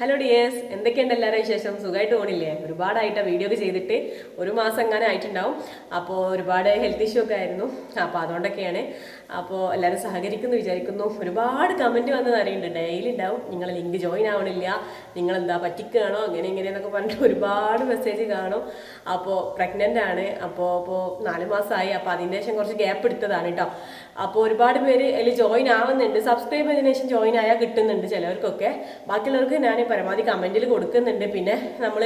Hello dears എന്തൊക്കെയുണ്ട് എല്ലാവരും വിശേഷം? സുഖമായിട്ട് പോണില്ലേ? ഒരുപാടായിട്ട് വീഡിയോ ഒക്കെ ചെയ്തിട്ട് ഒരു മാസം എങ്ങനെ ആയിട്ടുണ്ടാവും. അപ്പോൾ ഒരുപാട് ഹെൽത്ത് ഇഷ്യൂ ഒക്കെ ആയിരുന്നു. അപ്പോൾ അതുകൊണ്ടൊക്കെയാണ്. അപ്പോൾ എല്ലാവരും സഹകരിക്കുന്നു വിചാരിക്കുന്നു. ഒരുപാട് കമന്റ് വന്നത് അറിയുന്നുണ്ട്. ഡെയിലി ഉണ്ടാവും. നിങ്ങൾ ലിങ്ക് ജോയിൻ ആവണില്ല. നിങ്ങൾ എന്താ പറ്റിക്കുകയാണോ? അങ്ങനെ ഇങ്ങനെ എന്നൊക്കെ പറഞ്ഞിട്ട് ഒരുപാട് മെസ്സേജ് കാണും. അപ്പോൾ പ്രഗ്നന്റ് ആണ്. അപ്പോൾ ഇപ്പോൾ നാല് മാസമായി. അപ്പോൾ അതിന്റെ ശേഷം കുറച്ച് ഗ്യാപ്പ് എടുത്തതാണ് കേട്ടോ അപ്പോൾ ഒരുപാട് പേര് അതിൽ ജോയിൻ ആവുന്നുണ്ട്. സബ്സ്ക്രൈബ് ചെയ്തതിനു ശേഷം ജോയിൻ ആയാൽ കിട്ടുന്നുണ്ട് ചിലവർക്കൊക്കെ. ബാക്കിയുള്ളവർക്ക് ഞാൻ പരമാവധി കമന്റിൽ കൊടുക്കുന്നുണ്ട്. പിന്നെ നമ്മൾ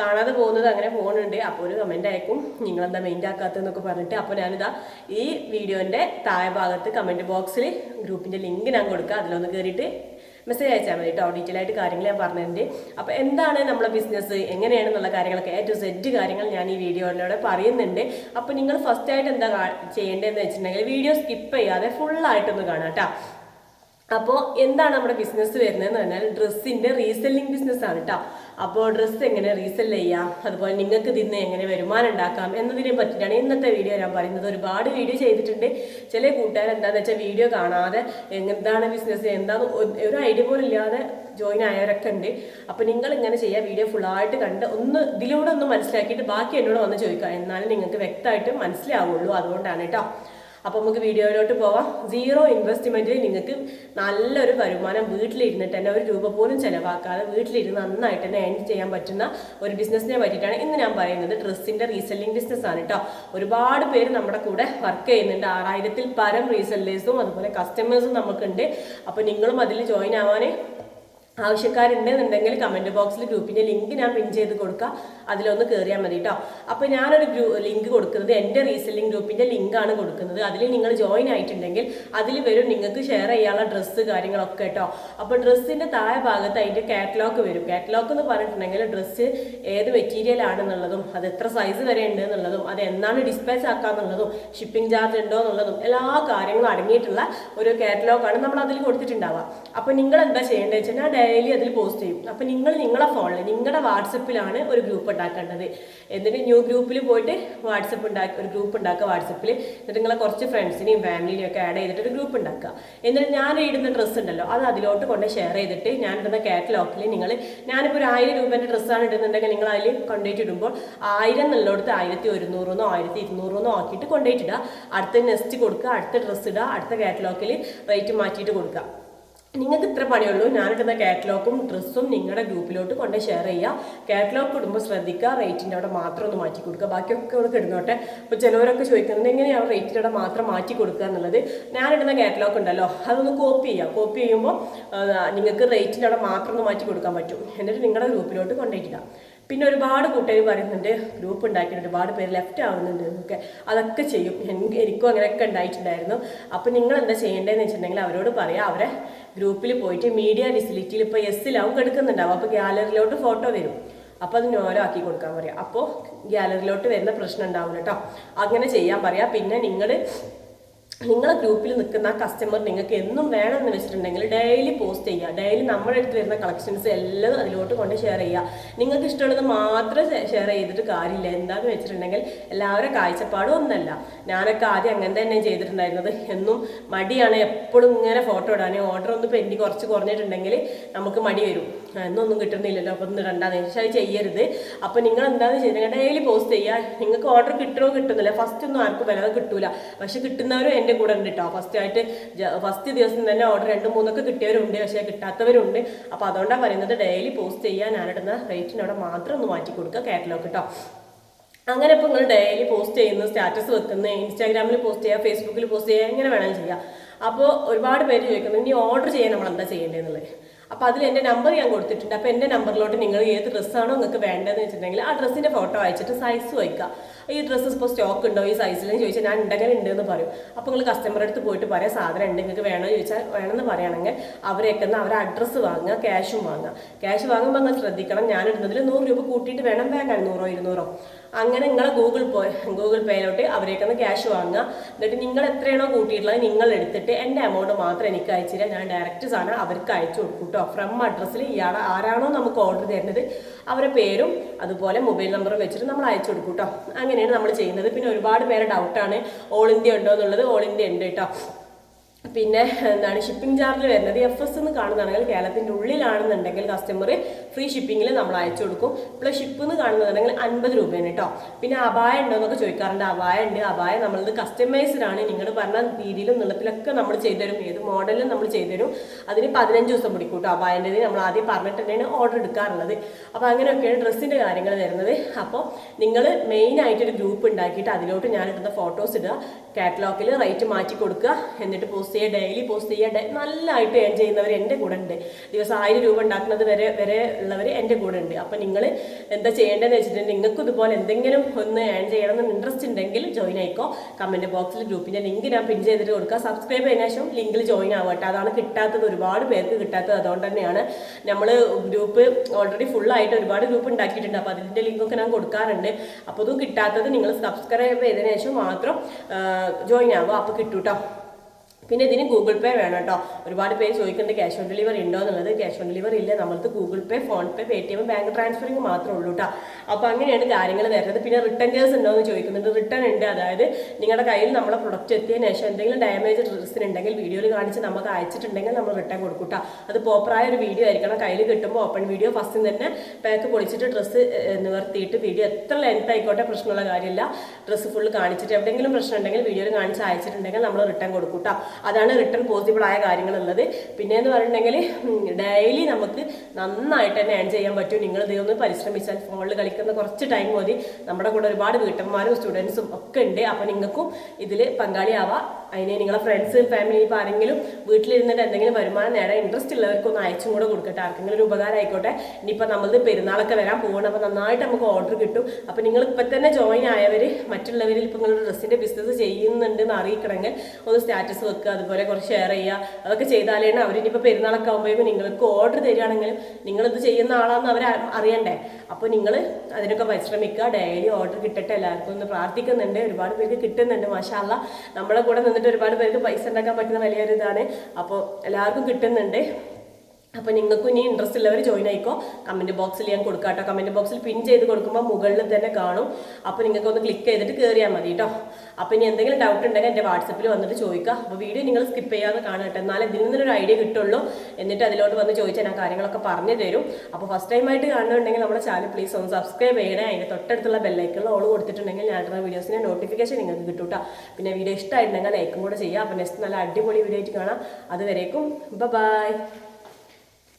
കാണാതെ പോകുന്നത് അങ്ങനെ പോകുന്നുണ്ട് അപ്പോൾ ഒരു കമന്റ് അയക്കും. നിങ്ങളെന്താ മെയിൻ ആക്കാത്തതെന്നൊക്കെ പറഞ്ഞിട്ട് അപ്പോൾ ഞാനിതാ ഈ വീഡിയോന്റെ താഴെ ഭാഗത്ത് കമന്റ് ബോക്സിൽ ഗ്രൂപ്പിന്റെ ലിങ്ക് ഞാൻ കൊടുക്കുക അതിലൊന്ന് കയറിയിട്ട് മെസ്സേജ് അയച്ചാൽ മതി കേട്ടോ ഡീറ്റെയിൽ ആയിട്ട് കാര്യങ്ങൾ ഞാൻ പറഞ്ഞിട്ടുണ്ട് അപ്പോൾ എന്താണ് നമ്മുടെ ബിസിനസ് എങ്ങനെയാണെന്നുള്ള കാര്യങ്ങളൊക്കെ എ ടു സെഡ് കാര്യങ്ങൾ ഞാൻ ഈ വീഡിയോയിലൂടെ പറയുന്നുണ്ട്. അപ്പോൾ നിങ്ങൾ ഫസ്റ്റ് ആയിട്ട് എന്താ ചെയ്യേണ്ടതെന്ന് വെച്ചിട്ടുണ്ടെങ്കിൽ വീഡിയോ സ്കിപ്പ് ചെയ്യാതെ ഫുള്ളായിട്ടൊന്ന് കാണാം കേട്ടോ അപ്പോൾ എന്താണ് നമ്മുടെ ബിസിനസ് വരുന്നതെന്ന് പറഞ്ഞാൽ ഡ്രസ്സിന്റെ റീസെല്ലിംഗ് ബിസിനസ് ആണ് കേട്ടോ അപ്പോൾ ഡ്രസ്സ് എങ്ങനെ റീസെൽ ചെയ്യാം? അതുപോലെ നിങ്ങൾക്ക് ഇതിന്ന് എങ്ങനെ വരുമാനം ഉണ്ടാക്കാം എന്നതിനെ പറ്റിയിട്ടാണ് ഇന്നത്തെ വീഡിയോ ഞാൻ പറയുന്നത്. ഒരുപാട് വീഡിയോ ചെയ്തിട്ടുണ്ട്. ചില കൂട്ടുകാർ എന്താണെന്ന് വെച്ചാൽ വീഡിയോ കാണാതെ എന്താണ് ബിസിനസ് എന്താണ് ഒരു ഐഡിയ പോലും ഇല്ലാതെ ജോയിൻ ആയവരൊക്കെ ഉണ്ട്. അപ്പോൾ നിങ്ങൾ ഇങ്ങനെ ചെയ്യുക വീഡിയോ ഫുള്ളായിട്ട് കണ്ട് ഒന്ന് ഇതിലൂടെ ഒന്ന് മനസ്സിലാക്കിയിട്ട് ബാക്കി എന്നോട് വന്ന് ചോദിക്കുക. എന്നാലും നിങ്ങൾക്ക് വ്യക്തമായിട്ട് മനസ്സിലാവുള്ളൂ. അതുകൊണ്ടാണ് കേട്ടോ അപ്പോൾ നമുക്ക് വീഡിയോയിലോട്ട് പോവാം. സീറോ ഇൻവെസ്റ്റ്മെന്റിൽ നിങ്ങൾക്ക് നല്ലൊരു വരുമാനം വീട്ടിലിരുന്നിട്ട് തന്നെ ഒരു രൂപ പോലും ചിലവാക്കാതെ വീട്ടിലിരുന്ന് നന്നായിട്ട് തന്നെ ഏൺ ചെയ്യാൻ പറ്റുന്ന ഒരു ബിസിനസ്സിനെ പറ്റിയിട്ടാണ് ഇന്ന് ഞാൻ പറയുന്നത്. ഡ്രസ്സിന്റെ റീസെല്ലിംഗ് ബിസിനസ് ആണ് കേട്ടോ ഒരുപാട് പേര് നമ്മുടെ കൂടെ വർക്ക് ചെയ്യുന്നുണ്ട്. ആറായിരത്തിൽ പരം റീസെല്ലേഴ്സും അതുപോലെ കസ്റ്റമേഴ്സും നമുക്കുണ്ട്. അപ്പോൾ നിങ്ങളും അതിൽ ജോയിൻ ആവാൻ ആവശ്യക്കാരുണ്ടെന്നുണ്ടെങ്കിൽ കമന്റ് ബോക്സിൽ ഗ്രൂപ്പിന്റെ ലിങ്ക് ഞാൻ പിൻ ചെയ്ത് കൊടുക്കുക അതിലൊന്ന് കയറിയാൽ മതി കേട്ടോ അപ്പോൾ ഞാനൊരു ഗ്രൂ ലിങ്ക് കൊടുക്കുന്നത് എന്റെ റീസെല്ലിംഗ് ഗ്രൂപ്പിന്റെ ലിങ്കാണ് കൊടുക്കുന്നത്. അതിൽ നിങ്ങൾ ജോയിൻ ആയിട്ടുണ്ടെങ്കിൽ അതിൽ വരും നിങ്ങൾക്ക് ഷെയർ ചെയ്യാനുള്ള ഡ്രസ്സ് കാര്യങ്ങളൊക്കെ കേട്ടോ അപ്പോൾ ഡ്രസ്സിന്റെ താഴെ ഭാഗത്ത് അതിന്റെ കാറ്റലോഗ് വരും. കാറ്റലോഗ് എന്ന് പറഞ്ഞിട്ടുണ്ടെങ്കിൽ ഡ്രസ്സ് ഏത് മെറ്റീരിയൽ ആണെന്നുള്ളതും അത് എത്ര സൈസ് വരെ ഉണ്ട് എന്നുള്ളതും അത് എന്നാണ് ഡിസ്പാച്ച് ആക്കാന്നുള്ളതും ഷിപ്പിംഗ് ചാർജ് ഉണ്ടോ എന്നുള്ളതും എല്ലാ കാര്യങ്ങളും അടങ്ങിയിട്ടുള്ള ഒരു കാറ്റലോഗാണ് നമ്മൾ അതിൽ കൊടുത്തിട്ടുണ്ടാവുക. അപ്പോൾ നിങ്ങൾ എന്താ ചെയ്യേണ്ടത് വെച്ചാൽ ഡെയിലി അതിൽ പോസ്റ്റ് ചെയ്യും. അപ്പം നിങ്ങൾ നിങ്ങളുടെ ഫോണിൽ നിങ്ങളുടെ വാട്സപ്പിലാണ് ഒരു ഗ്രൂപ്പ് ഉണ്ടാക്കേണ്ടത്. എന്നിട്ട് ന്യൂ ഗ്രൂപ്പിൽ പോയിട്ട് വാട്സപ്പ് ഉണ്ടാക്കി ഒരു ഗ്രൂപ്പ് ഉണ്ടാക്കുക വാട്സപ്പിൽ എന്നിട്ട് നിങ്ങളെ കുറച്ച് ഫ്രണ്ട്സിനെയും ഫാമിലിനെയും ഒക്കെ ആഡ് ചെയ്തിട്ട് ഒരു ഗ്രൂപ്പ് ഉണ്ടാക്കുക എന്നിട്ട് ഞാൻ ഇടുന്ന ഡ്രസ്സ് ഉണ്ടല്ലോ അത് അതിലോട്ട് കൊണ്ട് ഷെയർ ചെയ്തിട്ട് ഞാൻ ഇടുന്ന കാറ്റലോഗിൽ നിങ്ങൾ ഞാനിപ്പോൾ ഒരു ആയിരം രൂപേന്റെ ഡ്രസ്സാണ് ഇടുന്നുണ്ടെങ്കിൽ നിങ്ങൾ അതിൽ കൊണ്ടുപോയിട്ട് ഇടുമ്പോൾ ആയിരം എന്നുള്ളിടത്ത് ആയിരത്തി ഒരുന്നൂറെന്നോ ആയിരത്തി ഇരുന്നൂറെന്നോ ആക്കിയിട്ട് കൊണ്ടുപോയിട്ടിടുക അടുത്ത നെസ്റ്റ് കൊടുക്കുക അടുത്ത ഡ്രസ്സ് ഇടുക അടുത്ത കാറ്റലോഗിൽ റേറ്റ് മാറ്റിയിട്ട് കൊടുക്കുക. നിങ്ങൾക്ക് ഇത്ര പണിയുള്ളൂ. ഞാനിടുന്ന കാറ്റലോഗും ഡ്രസ്സും നിങ്ങളുടെ ഗ്രൂപ്പിലോട്ട് കൊണ്ട് ഷെയർ ചെയ്യുക കാറ്റലോഗ് ഇടുമ്പോൾ ശ്രദ്ധിക്കുക. റേറ്റിന്റെ അവിടെ മാത്രം ഒന്ന് മാറ്റി കൊടുക്കുക. ബാക്കിയൊക്കെ ഇവിടെ കിടന്നോട്ടെ. അപ്പോൾ ചിലവരൊക്കെ ചോദിക്കുന്നത് എങ്ങനെയാണ് റേറ്റിന്റെ അവിടെ മാത്രം മാറ്റി കൊടുക്കുക എന്നുള്ളത്. ഞാനിടുന്ന കാറ്റലോഗ് ഉണ്ടല്ലോ. അതൊന്ന് കോപ്പി ചെയ്യുക കോപ്പി ചെയ്യുമ്പോൾ നിങ്ങൾക്ക് റേറ്റിന്റെ അവിടെ മാത്രം ഒന്ന് മാറ്റി കൊടുക്കാൻ പറ്റും. എന്നിട്ട് നിങ്ങളുടെ ഗ്രൂപ്പിലോട്ട് കൊണ്ടുപോയിട്ടിടാം. പിന്നെ ഒരുപാട് കൂട്ടുകാർ പറയുന്നുണ്ട് ഗ്രൂപ്പ് ഉണ്ടാക്കിയിട്ട് ഒരുപാട് പേര് ലെഫ്റ്റ് ആവുന്നുണ്ട് എന്നൊക്കെ. അതൊക്കെ ചെയ്യും. എനിക്ക് അങ്ങനെയൊക്കെ ഉണ്ടായിട്ടുണ്ടായിരുന്നു. അപ്പോൾ നിങ്ങൾ എന്താ ചെയ്യേണ്ടതെന്ന് വെച്ചിട്ടുണ്ടെങ്കിൽ അവരോട് പറയാം. അവരെ ഗ്രൂപ്പിൽ പോയിട്ട് മീഡിയ ഫെസിലിറ്റിയിൽ ഇപ്പോൾ എസ്സിലാവും കിടക്കുന്നുണ്ടാവും. അപ്പോൾ ഗ്യാലറിയിലോട്ട് ഫോട്ടോ വരും. അപ്പോൾ അത് നോരോ ആക്കി കൊടുക്കാൻ പറയാം. അപ്പോൾ ഗ്യാലറിയിലോട്ട് വരുന്ന പ്രശ്നം ഉണ്ടാവില്ല കേട്ടോ അങ്ങനെ ചെയ്യാൻ പറയാം. പിന്നെ നിങ്ങൾ നിങ്ങളെ ഗ്രൂപ്പിൽ നിൽക്കുന്ന കസ്റ്റമർ നിങ്ങൾക്ക് എന്നും വേണമെന്ന് വെച്ചിട്ടുണ്ടെങ്കിൽ ഡെയിലി പോസ്റ്റ് ചെയ്യുക. ഡെയിലി നമ്മുടെ അടുത്ത് വരുന്ന കളക്ഷൻസ് എല്ലാം അതിലോട്ട് കൊണ്ട് ഷെയർ ചെയ്യുക. നിങ്ങൾക്ക് ഇഷ്ടമുള്ളത് മാത്രം ഷെയർ ചെയ്തിട്ട് കാര്യമില്ല. എന്താണെന്ന് വെച്ചിട്ടുണ്ടെങ്കിൽ എല്ലാവരുടെ കാഴ്ചപ്പാടും ഒന്നല്ല. ഞാനൊക്കെ ആദ്യം അങ്ങനെ തന്നെ ചെയ്തിട്ടുണ്ടായിരുന്നത്. എന്നും മടിയാണ്. എപ്പോഴും ഇങ്ങനെ ഫോട്ടോ ഇടാൻ ഓർഡർ ഒന്ന് പെൻഡി കുറച്ച് കുറഞ്ഞിട്ടുണ്ടെങ്കിൽ നമുക്ക് മടി വരും. എന്നൊന്നും കിട്ടുന്നില്ലല്ലോ. അപ്പോൾ ഒന്ന് കണ്ടാന്ന് പക്ഷേ അത് ചെയ്യരുത്. അപ്പോൾ നിങ്ങൾ എന്താണെന്ന് ചെയ്തിട്ടുണ്ടെങ്കിൽ ഡെയിലി പോസ്റ്റ് ചെയ്യുക നിങ്ങൾക്ക് ഓർഡർ കിട്ടുമോ കിട്ടുന്നില്ല. ഫസ്റ്റ് ഒന്നും ആർക്കും വില കിട്ടൂല. പക്ഷെ കിട്ടുന്നവരും എന്റെ കൂടെ ഉണ്ട് കേട്ടോ ഫസ്റ്റ് ആയിട്ട് ഫസ്റ്റ് ദിവസം തന്നെ ഓർഡർ രണ്ടും മൂന്നൊക്കെ കിട്ടിയവരുണ്ട്. പക്ഷേ കിട്ടാത്തവരുണ്ട്. അപ്പോൾ അതുകൊണ്ടാണ് പറയുന്നത് ഡെയിലി പോസ്റ്റ് ചെയ്യുക ഞാനിടുന്ന റേറ്റിനവിടെ മാത്രം ഒന്ന് മാറ്റി കൊടുക്കുക കാറ്റലോഗ് കേട്ടോ അങ്ങനെ ഇപ്പോൾ നിങ്ങൾ ഡെയിലി പോസ്റ്റ് ചെയ്യുന്ന സ്റ്റാറ്റസ് വെക്കുന്ന ഇൻസ്റ്റാഗ്രാമിൽ പോസ്റ്റ് ചെയ്യുക ഫേസ്ബുക്കിൽ പോസ്റ്റ് ചെയ്യുക എങ്ങനെ വേണമെങ്കിലും ചെയ്യാം അപ്പോൾ ഒരുപാട് പേര് ചോദിക്കുന്നു ഇനി ഓർഡർ ചെയ്യാൻ നമ്മൾ എന്താ ചെയ്യേണ്ടതെന്നുള്ളത് അപ്പോൾ അതിൽ എന്റെ നമ്പർ ഞാൻ കൊടുത്തിട്ടുണ്ട്. അപ്പോൾ എന്റെ നമ്പറിലോട്ട് നിങ്ങൾ ഏത് ഡ്രസ്സാണോ നിങ്ങൾക്ക് വേണ്ടതെന്ന് വെച്ചിട്ടുണ്ടെങ്കിൽ ആ ഡ്രസ്സിന്റെ ഫോട്ടോ അയച്ചിട്ട് സൈസ് വയ്ക്കുക ഈ ഡ്രസ്സ് ഇപ്പോൾ സ്റ്റോക്ക് ഉണ്ടോ? ഈ സൈസിലെന്ന് ചോദിച്ചാൽ ഞാൻ ഉണ്ടെങ്കിൽ ഉണ്ട് എന്ന് പറയും. അപ്പോൾ നിങ്ങൾ കസ്റ്റമറുടെ അടുത്ത് പോയിട്ട് പറയാം സാധനം ഉണ്ട് നിങ്ങൾക്ക് വേണമെന്ന് ചോദിച്ചാൽ വേണമെന്ന് പറയുകയാണെങ്കിൽ അവരെയൊക്കെ അവരെ അഡ്രസ്സ് വാങ്ങുക ക്യാഷും വാങ്ങുക. ക്യാഷ് വാങ്ങുമ്പോൾ നിങ്ങൾ ശ്രദ്ധിക്കണം. ഞാൻ ഇടുന്നതിൽ നൂറ് രൂപ കൂട്ടിയിട്ട് വേണം വാങ്ങാൻ നൂറോ ഇരുന്നൂറോ. അങ്ങനെ നിങ്ങളെ ഗൂഗിൾ പേ ഗൂഗിൾ പേയിലോട്ട് അവരേക്കൊന്ന് ക്യാഷ് വാങ്ങുക. എന്നിട്ട് നിങ്ങൾ എത്രയാണോ കൂട്ടിയിട്ടുള്ളത് നിങ്ങൾ എടുത്തിട്ട് എന്റെ എമൗണ്ട് മാത്രം എനിക്ക് അയച്ചു ഞാൻ ഡയറക്റ്റ് സാധനം അവർക്ക് അയച്ചു കൊടുക്കും കേട്ടോ ഫ്രം അഡ്രസ്സിൽ ഇയാളെ ആരാണോ നമുക്ക് ഓർഡർ തരുന്നത് അവരുടെ പേരും അതുപോലെ മൊബൈൽ നമ്പറും വെച്ചിട്ട് നമ്മൾ അയച്ചു കൊടുക്കും കേട്ടോ അങ്ങനെയാണ് നമ്മൾ ചെയ്യുന്നത്. പിന്നെ ഒരുപാട് പേരെ ഡൗട്ടാണ് ഓൾ ഇന്ത്യ ഉണ്ടോ എന്നുള്ളത് ഓൾ ഇന്ത്യ ഉണ്ട് കേട്ടോ പിന്നെ എന്താണ് ഷിപ്പിംഗ് ചാർജ് വരുന്നത് എഫ് എസ് എന്ന് കാണുന്നതാണെങ്കിൽ കേരളത്തിന്റെ ഉള്ളിലാണെന്നുണ്ടെങ്കിൽ കസ്റ്റമർ ഫ്രീ ഷിപ്പിങ്ങിൽ നമ്മൾ അയച്ചു കൊടുക്കും. പ്ലസ് ഷിപ്പ് എന്ന് കാണുന്നതാണെങ്കിൽ അൻപത് രൂപയാണ് കേട്ടോ പിന്നെ അപായ ഉണ്ടോ എന്നൊക്കെ ചോദിക്കാറുണ്ട്. അപായ ഉണ്ട്. അപായ നമ്മളത് കസ്റ്റമൈസ്ഡ് ആണ്. നിങ്ങൾ പറഞ്ഞ രീതിയിലും നീളത്തിലൊക്കെ നമ്മൾ ചെയ്തുതരും. ഏത് മോഡലും നമ്മൾ ചെയ്തുതരും. അതിന് പതിനഞ്ച് ദിവസം പിടിക്കും കേട്ടോ അപായന്റെത് നമ്മൾ ആദ്യം പറഞ്ഞിട്ട് തന്നെയാണ് ഓർഡർ എടുക്കാറുള്ളത്. അപ്പോൾ അങ്ങനെയൊക്കെയാണ് ഡ്രസ്സിന്റെ കാര്യങ്ങൾ വരുന്നത്. അപ്പോൾ നിങ്ങൾ മെയിൻ ആയിട്ടൊരു ഗ്രൂപ്പ് ഉണ്ടാക്കിയിട്ട് അതിലോട്ട് ഞാൻ ഇടുന്ന ഫോട്ടോസ് ഇടുക കാറ്റലോഗിൽ റേറ്റ് മാറ്റി കൊടുക്കുക. എന്നിട്ട് പോസ്റ്റ് ചെയ്യുക ഡെയിലി പോസ്റ്റ് ചെയ്യുക നല്ലതായിട്ട് ഏൺ ചെയ്യുന്നവർ എന്റെ കൂടെ ഉണ്ട്. ദിവസം ആയിരം രൂപ ഉണ്ടാക്കുന്നത് വരെ വരെ ഉള്ളവർ എന്റെ കൂടെ ഉണ്ട്. അപ്പം നിങ്ങൾ എന്താ ചെയ്യേണ്ടതെന്ന് വെച്ചിട്ടുണ്ടെങ്കിൽ നിങ്ങൾക്ക് ഇതുപോലെ എന്തെങ്കിലും ഒന്ന് ഏൺ ചെയ്യണമെന്ന് ഇൻട്രസ്റ്റ് ഉണ്ടെങ്കിൽ ജോയിൻ ആയിക്കോ. കമന്റ് ബോക്സിൽ ഗ്രൂപ്പിന്റെ ലിങ്ക് ഞാൻ പിൻ ചെയ്തിട്ട് കൊടുക്കുക സബ്സ്ക്രൈബ് ചെയ്തതിനു ശേഷം ലിങ്കിൽ ജോയിൻ ആവട്ടെ അതാണ് കിട്ടാത്തത് ഒരുപാട് പേർക്ക് കിട്ടാത്തത്. അതുകൊണ്ട് തന്നെയാണ് നമ്മൾ ഗ്രൂപ്പ് ഓൾറെഡി ഫുള്ളായിട്ട് ഒരുപാട് ഗ്രൂപ്പ് ഉണ്ടാക്കിയിട്ടുണ്ട്. അപ്പോൾ അതിന്റെ ലിങ്കൊക്കെ ഞാൻ കൊടുക്കാറുണ്ട്. അപ്പോൾ അതും കിട്ടാത്തത് നിങ്ങൾ സബ്സ്ക്രൈബ് ചെയ്തതിനു ശേഷം മാത്രം ജോയിൻ ആവുക. അപ്പോൾ കിട്ടൂട്ടോ. പിന്നെ ഇതിന് ഗൂഗിൾ പേ വേണം കേട്ടോ. ഒരുപാട് പേര് ചോദിക്കേണ്ട ക്യാഷ് ഓൺ ഡെലിവറി ഉണ്ടോ എന്നുള്ളത്. ക്യാഷ് ഓൺ ഡെലിവറി ഇല്ല. നമ്മൾക്ക് Google Pay PhonePe Paytm bank transferring മാത്രമേ ഉള്ളൂ കേട്ടോ. അപ്പോൾ അങ്ങനെയാണ് കാര്യങ്ങൾ വരുന്നത്. പിന്നെ റിട്ടേൺ കേസ് ഉണ്ടോ എന്ന് ചോദിക്കുന്നുണ്ട്. റിട്ടേൺ ഉണ്ട്. അതായത് നിങ്ങളുടെ കയ്യിൽ നമ്മളെ പ്രൊഡക്റ്റ് എത്തിയതിന് ശേഷം എന്തെങ്കിലും ഡാമേജ് ഡ്രസ്സിന് ഉണ്ടെങ്കിൽ വീഡിയോയിൽ കാണിച്ച് നമുക്ക് അയച്ചിട്ടുണ്ടെങ്കിൽ നമ്മൾ റിട്ടേൺ കൊടുക്കും അത് പ്രോപ്പറായ ഒരു വീഡിയോ ആയിരിക്കണം. കയ്യിൽ കിട്ടുമ്പോൾ ഓപ്പൺ വീഡിയോ ഫസ്റ്റ് തന്നെ പാക്ക് പൊളിച്ചിട്ട് ഡ്രസ്സ് നിവർത്തിയിട്ട് വീഡിയോ എത്ര ലെങ്ത് ആയിക്കോട്ടെ പ്രശ്നമുള്ള കാര്യമില്ല. ഡ്രസ്സ് ഫുൾ കാണിച്ചിട്ട് എവിടെയെങ്കിലും പ്രശ്നം ഉണ്ടെങ്കിൽ വീഡിയോയിൽ കാണിച്ച് അയച്ചിട്ടുണ്ടെങ്കിൽ നമ്മൾ റിട്ടേൺ കൊടുക്കും അതാണ് റിട്ടേൺ പോസിബിൾ ആയ കാര്യങ്ങളുള്ളത്. പിന്നെ എന്ന് പറഞ്ഞിട്ടുണ്ടെങ്കിൽ ഡെയിലി നമുക്ക് നന്നായിട്ട് തന്നെ ഏൺ ചെയ്യാൻ പറ്റും. നിങ്ങൾ ഇതൊന്ന് പരിശ്രമിച്ചാൽ ഫോണിൽ കളിക്കുന്ന കുറച്ച് ടൈം മതി. നമ്മുടെ കൂടെ ഒരുപാട് വീട്ടമ്മമാരും സ്റ്റുഡൻസും ഒക്കെ ഉണ്ട്. അപ്പോൾ നിങ്ങൾക്കും ഇതിൽ പങ്കാളിയാവാം. അതിന് നിങ്ങളെ ഫ്രണ്ട്സ് ഫാമിലി ഇപ്പോൾ ആരെങ്കിലും വീട്ടിലിരുന്നിട്ട് എന്തെങ്കിലും വരുമാനം നേടാൻ ഇൻട്രസ്റ്റ് ഉള്ളവർക്കൊന്ന് അയച്ചും കൂടെ കൊടുക്കട്ടെ. ആർക്കെങ്കിലും ഒരു ഉപകാരം ആയിക്കോട്ടെ. ഇനിയിപ്പോൾ നമ്മളത് പെരുന്നാളൊക്കെ വരാൻ പോകണം അപ്പോൾ നന്നായിട്ട് നമുക്ക് ഓർഡർ കിട്ടും. അപ്പോൾ നിങ്ങൾ ഇപ്പം തന്നെ ജോയിൻ ആയവർ മറ്റുള്ളവരിൽ ഇപ്പോൾ നിങ്ങൾ ഡ്രസ്സിന്റെ ബിസിനസ് ചെയ്യുന്നുണ്ടെന്ന് അറിയിക്കണമെങ്കിൽ ഒന്ന് സ്റ്റാറ്റസ് വെക്കുക. അതുപോലെ കുറച്ച് ഷെയർ ചെയ്യുക അതൊക്കെ ചെയ്താലേ അവർ ഇനിയിപ്പോൾ പെരുന്നാളൊക്കെ ആകുമ്പോൾ നിങ്ങൾക്ക് ഓർഡർ തരികയാണെങ്കിലും നിങ്ങളിത് ചെയ്യുന്ന ആളാണെന്ന് അവർ അറിയണ്ടേ? അപ്പോൾ നിങ്ങൾ അതിനൊക്കെ പരിശ്രമിക്കുക ഡെയിലി ഓർഡർ കിട്ടട്ടെ എല്ലാവർക്കും ഒന്ന് പ്രാർത്ഥിക്കുന്നുണ്ട് ഒരുപാട് പേർക്ക് കിട്ടുന്നുണ്ട് മാഷാല്ല നമ്മളെ കൂടെ നിന്നിട്ട് ഒരുപാട് പേർക്ക് പൈസ ഉണ്ടാക്കാൻ പറ്റുന്ന വലിയൊരു ഇതാണ് അപ്പോൾ എല്ലാവർക്കും കിട്ടുന്നുണ്ട്. അപ്പോൾ നിങ്ങൾക്കും ഇനി ഇൻട്രസ്റ്റ് ഉള്ളവർ ജോയിൻ ആയിക്കോ. കമന്റ് ബോക്സിൽ ഞാൻ കൊടുക്കാം കേട്ടോ കമന്റ് ബോക്സിൽ പിൻ ചെയ്ത് കൊടുക്കുമ്പോൾ മുകളിൽ തന്നെ കാണും. അപ്പോൾ നിങ്ങൾക്ക് ഒന്ന് ക്ലിക്ക് ചെയ്തിട്ട് കയറിയാൽ മതി കേട്ടോ അപ്പോൾ ഇനി എന്തെങ്കിലും ഡൗട്ട് ഉണ്ടെങ്കിൽ എന്റെ വാട്സപ്പിൽ വന്നിട്ട് ചോദിക്കുക അപ്പോൾ വീഡിയോ നിങ്ങൾ സ്കിപ്പ് ചെയ്യാതെ കാണുക കേട്ടോ എന്നാലേ ഇതിൽ നിന്നൊരു ഐഡിയ കിട്ടുള്ളൂ. എന്നിട്ട് അതിലോട്ട് വന്ന് ചോദിച്ചാൽ ഞാൻ കാര്യങ്ങളൊക്കെ പറഞ്ഞു തരും. അപ്പോൾ ഫസ്റ്റ് ടൈം ആയിട്ട് കാണുന്നുണ്ടെങ്കിൽ നമ്മുടെ ചാനൽ പ്ലീസ് ഒന്ന് സബ്സ്ക്രൈബ് ചെയ്യണേ. അതിന്റെ തൊട്ടടുത്തുള്ള ബെല്ലൈക്കുള്ള ഓൾ കൊടുത്തിട്ടുണ്ടെങ്കിൽ ഞാൻ ഇടുന്ന വീഡിയോസിന്റെ നോട്ടിഫിക്കേഷൻ നിങ്ങൾക്ക് കിട്ടും കേട്ടോ പിന്നെ വീഡിയോ ഇഷ്ടമായിട്ടുണ്ടെങ്കിൽ ലൈക്കും കൂടെ ചെയ്യുക. അപ്പോൾ നെക്സ്റ്റ് നല്ല അടിപൊളി വീഡിയോ ആയിട്ട് കാണാം. അതുവരേക്കും ബൈ